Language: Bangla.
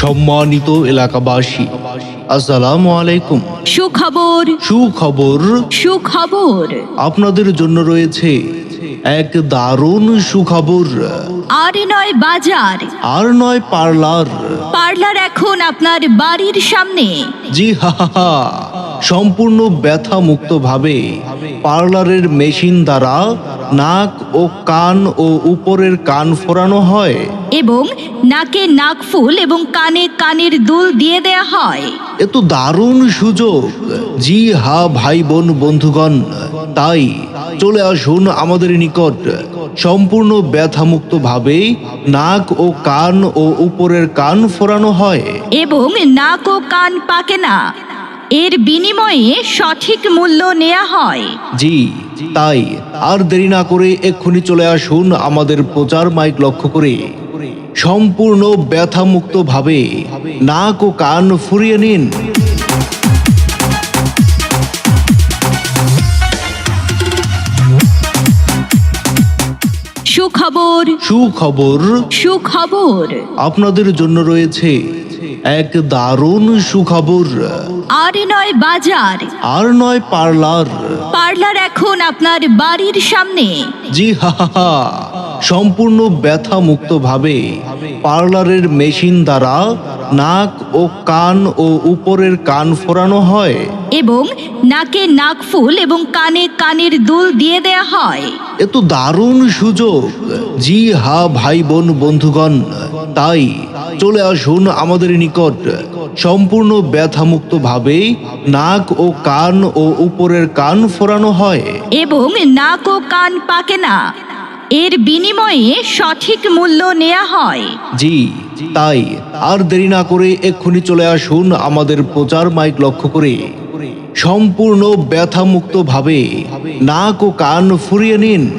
সম্মানিত এলাকাবাসী আসসালামু আলাইকুম। সুখবর। সুখবর। সুখবর। আপনাদের জন্য রয়েছে এক দারুণ সুখবর। আর নয় বাজার। আর নয় পার্লার। পার্লার এখন আপনার বাড়ির সামনে। জি হা হা হা। সম্পূর্ণ ব্যথা মুক্ত ভাবে পার্লারের মেশিন দ্বারা নাক ও কান ও উপরের কান ফোরানো হয়। এবং নাকে নাক ফুল এবং কানে কানের দুল দিয়ে দেয়া হয়। এ তো দারুণ সুযোগ। জি হা ভাই বোন বন্ধুগণ তাই চলে আসুন আমাদের নিকট। সম্পূর্ণ ব্যথামুক্ত ভাবে নাক ও কান ও উপরের কান ফোরানো হয়। এবং নাক ও কান পাকে না। এর বিনিময়ে সঠিক মূল্য নেওয়া হয়। জি। তাই আর দেরি না করে এক্ষুনি চলে আসুন আমাদের প্রচার মাইক লক্ষ্য করে। সম্পূর্ণ ব্যথামুক্ত ভাবে নাক ও কান ফুরিয়ে নিন। সুখবর। সুখবর সুখবর। আপনাদের জন্য রয়েছে এক দারুণ সুখবর। আর নয় বাজার। আর নয় পার্লার। পার্লার এখন আপনার বাড়ির সামনে। জি হা হা সম্পূর্ণ ব্যথা মুক্ত ভাবে পার্লারের মেশিন দ্বারা নাক ও কান ও উপরের কান ফোরানো হয়। এবং নাকে নাক ফুল এবং কানে কানের দুল দিয়ে দেয়া হয়। এ তো দারুণ সুযোগ। জি হা ভাই বোন বন্ধুগণ তাই চলে আসুন আমাদের নিকট। সম্পূর্ণ ব্যথামুক্ত ভাবে নাক ও কান ও উপরের কান ফোরানো হয়। এবং নাক ও কান পাকে না। এর বিনিময়ে সঠিক মূল্য নেওয়া হয়। জি তাই আর দেরি না করে এক্ষুনি চলে আসুন আমাদের প্রচার মাইক লক্ষ্য করে। সম্পূর্ণ ব্যথামুক্ত ভাবে নাক ও কান ফুরিয়ে নিন।